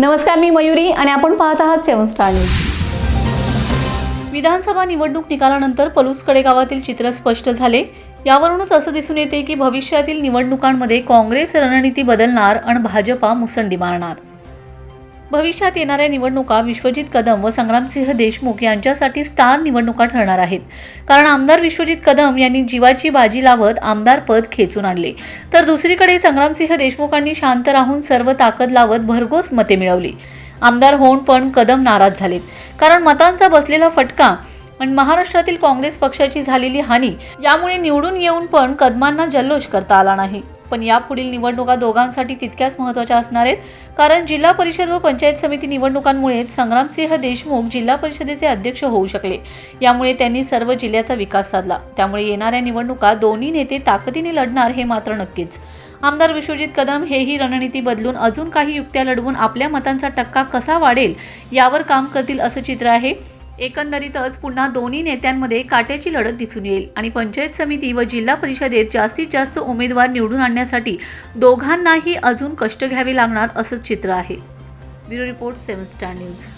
नमस्कार मी मयुरी आणि आपण पाहत आहात सेवन स्टार न्यूज. विधानसभा निवडणूक निकालानंतर पलूसकडे गावातील चित्र स्पष्ट झाले. यावरूनच असं दिसून येते की भविष्यातील निवडणुकांमध्ये काँग्रेस रणनीती बदलणार आणि भाजपा मुसंडी मारणार. भविष्यात येणाऱ्या निवडणुका विश्वजित कदम व संग्रामसिंह देशमुख यांच्यासाठी स्थान निवडणुका ठरणार आहेत. कारण आमदार विश्वजित कदम यांनी जीवाची बाजी लावत आमदार पद खेचून आणले. तर दुसरीकडे संग्रामसिंह देशमुखांनी शांत राहून सर्व ताकद लावत भरघोस मते मिळवली. आमदार होऊन पण कदम नाराज झालेत. कारण मतांचा बसलेला फटका आणि महाराष्ट्रातील काँग्रेस पक्षाची झालेली हानी यामुळे निवडून येऊन पण कदमांना जल्लोष करता आला नाही. पण यापुढील निवडणुका दोघांसाठी तितक्याच महत्त्वाच्या असणार आहेत. कारण जिल्हा परिषद व पंचायत समिती निवडणुकांमुळे संग्रामसिंह देशमुख जिल्हा परिषदेचे अध्यक्ष होऊ शकले. यामुळे त्यांनी सर्व जिल्ह्याचा विकास साधला. त्यामुळे येणाऱ्या निवडणुका दोन्ही नेते ताकदीने लढणार हे मात्र नक्कीच. आमदार विश्वजित कदम हेही रणनीती बदलून अजून काही युक्त्या लढवून आपल्या मतांचा टक्का कसा वाढेल यावर काम करतील असं चित्र आहे. एकंदरीतच पुन्हा दोन्ही नेत्यांमध्ये काट्याची लढत दिसून येईल. आणि पंचायत समिती व जिल्हा परिषदेत जास्तीत जास्त उमेदवार निवडून आणण्यासाठी दोघांनाही अजून कष्ट घ्यावे लागणार असं चित्र आहे. Bureau report seven star news.